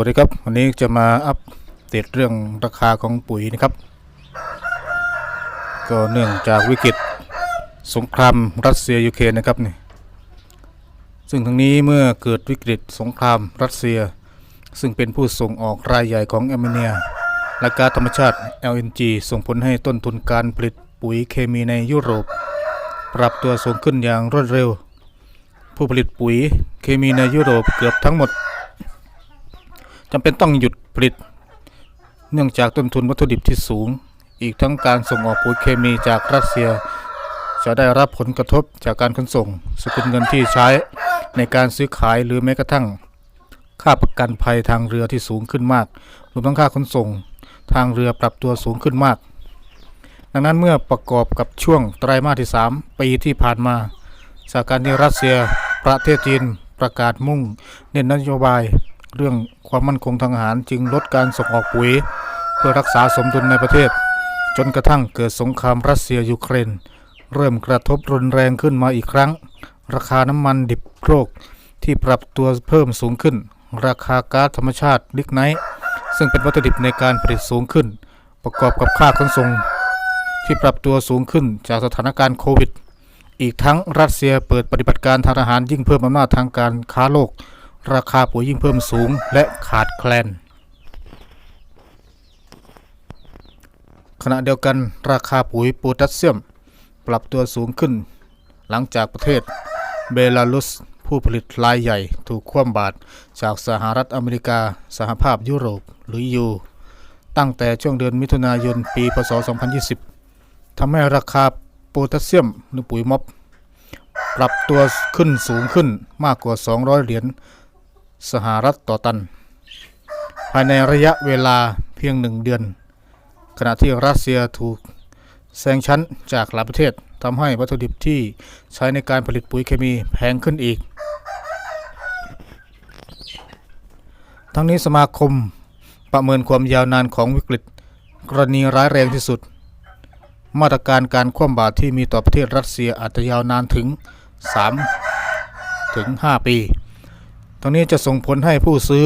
วัสดีครับวันนี้จะมาอัปเดตเรื่องราคาของปุ๋ยนะครับ ก็เนื่องจากวิกฤตสงครามรัสเซียยูเครนนะครับนี่ซึ่งทั้งนี้เมื่อเกิดวิกฤตสงครามรัสเซีย ซึ่งเป็นผู้ส่งออกรายใหญ่ของแอร์เมเนียและก๊าซธรรมชาติ LNG ส่งผลให้ต้นทุนการผลิตปุ๋ยเคมีในยุโรป ปรับตัวสูงขึ้นอย่างรวดเร็ว ผู้ผลิตปุ๋ยเคมีในยุโรปเกือบทั้งหมด จำเป็นต้องหยุดผลิต เนื่องจากต้นทุนวัตถุดิบที่สูง อีกทั้งการส่งออกปุ๋ยเคมีจากรัสเซีย จะได้รับผลกระทบจากการขนส่ง สกุลเงินที่ใช้ในการซื้อขายหรือแม้กระทั่ง ค่าประกันภัยทางเรือที่สูงขึ้นมากรวมทั้งค่าขนส่ง ทางเรือปรับตัวสูงขึ้นมาก ดังนั้นเมื่อประกอบกับช่วงไตรมาสที่ 3 ปีที่ผ่านมาสถานการณ์ที่รัสเซียประเทศจีนประกาศมุ่ง เน้นนโยบาย เรื่องความมั่นคงทางอาหารจึงลดการส่งออกปุ๋ย เพื่อรักษาสมดุลในประเทศ จนกระทั่งเกิดสงครามรัสเซียยูเครน เริ่มกระทบรุนแรงขึ้นมาอีกครั้ง ราคาน้ำมันดิบโลกที่ปรับตัวเพิ่มสูงขึ้น ราคาก๊าซธรรมชาติลิกไนท์ซึ่งเป็นวัตถุดิบในการผลิตสูงขึ้น ประกอบกับค่าขนส่ง ที่ปรับตัวสูงขึ้นจากสถานการณ์โควิด อีกทั้งรัสเซียเปิดปฏิบัติการทางทหารยิ่งเพิ่มอำนาจทางการค้าโลก ราคาปุ๋ยยิ่งเพิ่มสูงและขาดแคลน ขณะเดียวกันราคาปุ๋ยโพแทสเซียม ปรับตัวสูงขึ้น หลังจากประเทศเบลารุสผู้ผลิตรายใหญ่ถูกคว่ำบาตรจากสหรัฐอเมริกา สหภาพยุโรปหรือยูตั้งแต่ช่วงเดือนมิถุนายนปีพศ 2020 ทำให้ราคาโพแทสเซียมหรือปุ๋ยม็อบ ปรับตัวขึ้นสูงขึ้นมากกว่า 200 เหรียญ สหรัฐต่อตัน ภายในระยะเวลาเพียงหนึ่งเดือน ขณะที่รัสเซียถูกแซงชั้นจากหลายประเทศทำให้วัตถุดิบที่ใช้ในการผลิตปุ๋ยเคมีแพงขึ้นอีก ทั้งนี้สมาคมประเมินความยาวนานของวิกฤต กรณีร้ายแรงที่สุด มาตรการการคว่ำบาตรที่มีต่อประเทศรัสเซียอาจจะยาวนานถึง 3 ถึง 5 ปี ทั้งนี้จะส่งผลให้ผู้ซื้อ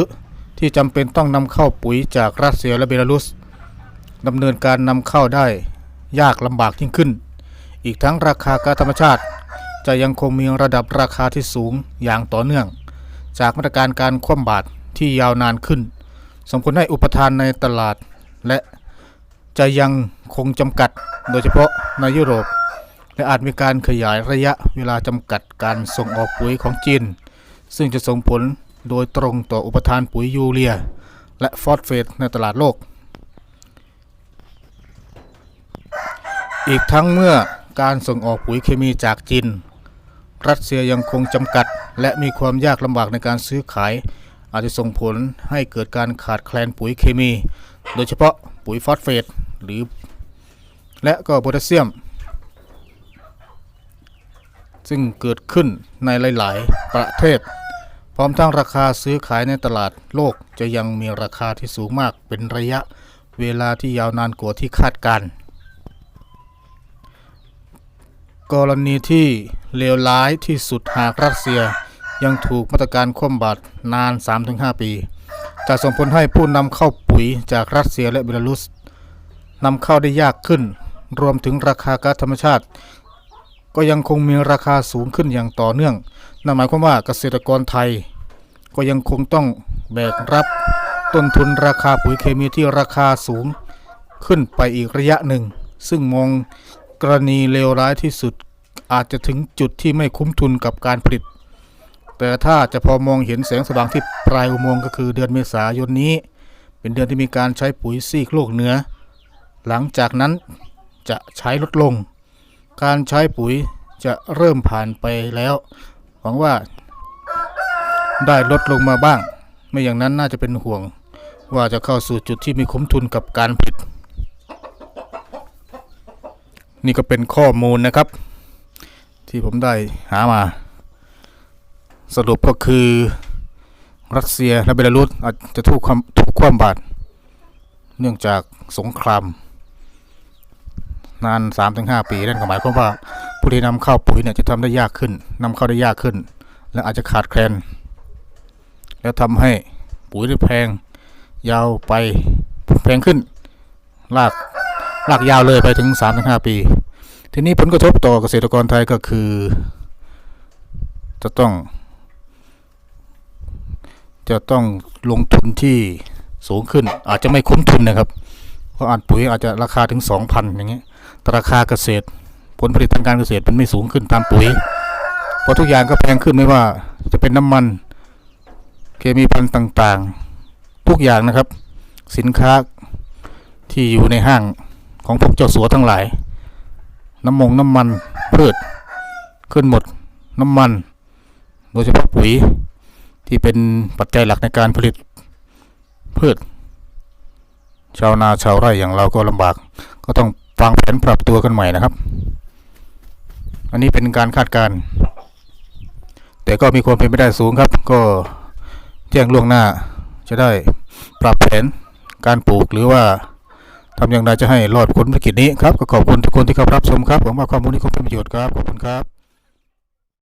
ที่จำเป็นต้องนำเข้าปุ๋ยจากรัสเซียและเบลารุสดำเนินการนำเข้าได้ยากลำบากยิ่งขึ้น อีกทั้งราคาก๊าซธรรมชาติ จะยังคงมีระดับราคาที่สูงอย่างต่อเนื่อง จากมาตรการการคว่ำบาตรที่ยาวนานขึ้นส่งผลให้อุปทานในตลาด และจะยังคงจำกัดโดยเฉพาะในยุโรป และอาจมีการขยายระยะเวลาจำกัดการส่งออกปุ๋ยของจีน ซึ่งจะส่งผลโดยตรงต่ออุปทานปุ๋ยยูเรีย และฟอสเฟตในตลาดโลก อีกทั้งเมื่อการส่งออกปุ๋ยเคมีจากจีน รัสเซียยังคงจำกัด และมีความยากลำบากในการซื้อขาย อาจจะส่งผลให้เกิดการขาดแคลนปุ๋ยเคมี โดยเฉพาะปุ๋ยฟอสเฟตหรือ และก็โพแทสเซียม ซึ่งเกิดขึ้นในหลาย ๆ ประเทศ ร้อมทั้งราคาซื้อขายในตลาดโลกจะยังมีราคาที่สูงมากเป็นระยะเวลาที่ยาวนานกว่าที่คาดการณ์กรณีที่เลวร้ายที่สุดหากรัสเซียยังถูกมาตรการคว่ำบาตรนาน 3-5 ปี จะส่งผลให้ผู้นำเข้าปุ๋ยจากรัสเซียและเบลารุสนำเข้าได้ยากขึ้น รวมถึงราคาก๊าซธรรมชาติ ก็ยังคงมีราคาสูงขึ้นอย่างต่อเนื่อง นั่นหมายความว่าเกษตรกรไทย ก็ยังคงต้องแบกรับต้นทุนราคาปุ๋ยเคมีที่ราคาสูงขึ้นไปอีกระยะหนึ่ง ซึ่งมองกรณีเลวร้ายที่สุดอาจจะถึงจุดที่ไม่คุ้มทุนกับการผลิต แต่ถ้าจะพอมองเห็นแสงสว่างที่ปลายอุโมงค์ก็คือเดือนเมษายนนี้ เป็นเดือนที่มีการใช้ปุ๋ยซีกโลกเหนือ หลังจากนั้นจะใช้ลดลง การใช้ปุ๋ยจะเริ่มผ่านไปแล้ว หวังว่า ได้ลดลงมาบ้าง ไม่อย่างนั้นน่าจะเป็นห่วง ว่าจะเข้าสู่จุดที่มีคุ้มทุนกับการผลิต นี่ก็เป็นข้อมูลนะครับ ที่ผมได้หามา สรุปก็คือรัสเซียและเบลารุสอาจจะถูกความถูกคว่ำบาตรเนื่องจากสงคราม นาน 3-5 ปี นั่นก็หมายความว่าผู้ที่นำเข้าปุ๋ยเนี่ยจะทำได้ยากขึ้นนำเข้าได้ยากขึ้น และอาจจะขาดแคลน แล้วทำให้ปุ๋ยได้แพงยาวไปแพงขึ้นลากลากยาวเลยไปถึง3าถึงหปี ทีนี้ผลกระทบต่อเกษตรกรไทยก็คือ จะต้อง จะต้องลงทุนที่สูงขึ้น อาจจะไม่คุ้มทุนนะครับ เพราะอาจปุ๋ยอาจจะราคาถึง 2,000 อย่างเงี้ยแต่ราคาเกษตร ผลผลิตทางการเกษตรมันไม่สูงขึ้นตามปุ๋ย เพราะทุกอย่างก็แพงขึ้นไม่ว่าจะเป็นน้ำมัน เคมีพันธุ์ต่างๆ ทุกอย่างนะครับ สินค้าที่อยู่ในห้างของพวกเจ้าสัวทั้งหลาย น้ำมงน้ำมันพืชขึ้นหมดน้ำมัน โดยเฉพาะปุ๋ยที่เป็นปัจจัยหลักในการผลิตพืช ชาวนาชาวไร่อย่างเราก็ลำบาก ก็ต้องวางแผนปรับตัวกันใหม่นะครับ อันนี้เป็นการคาดการณ์แต่ก็มีความเป็นไปได้สูงครับก็ แจ้งล่วงหน้า จะได้ปรับแผนการปลูกหรือว่าทำอย่างไรจะให้รอดพ้นวิกฤตนี้ครับก็ขอบคุณทุกคนที่เข้ารับชมครับหวังว่าข้อมูลนี้คงเป็นประโยชน์ครับขอบคุณครับ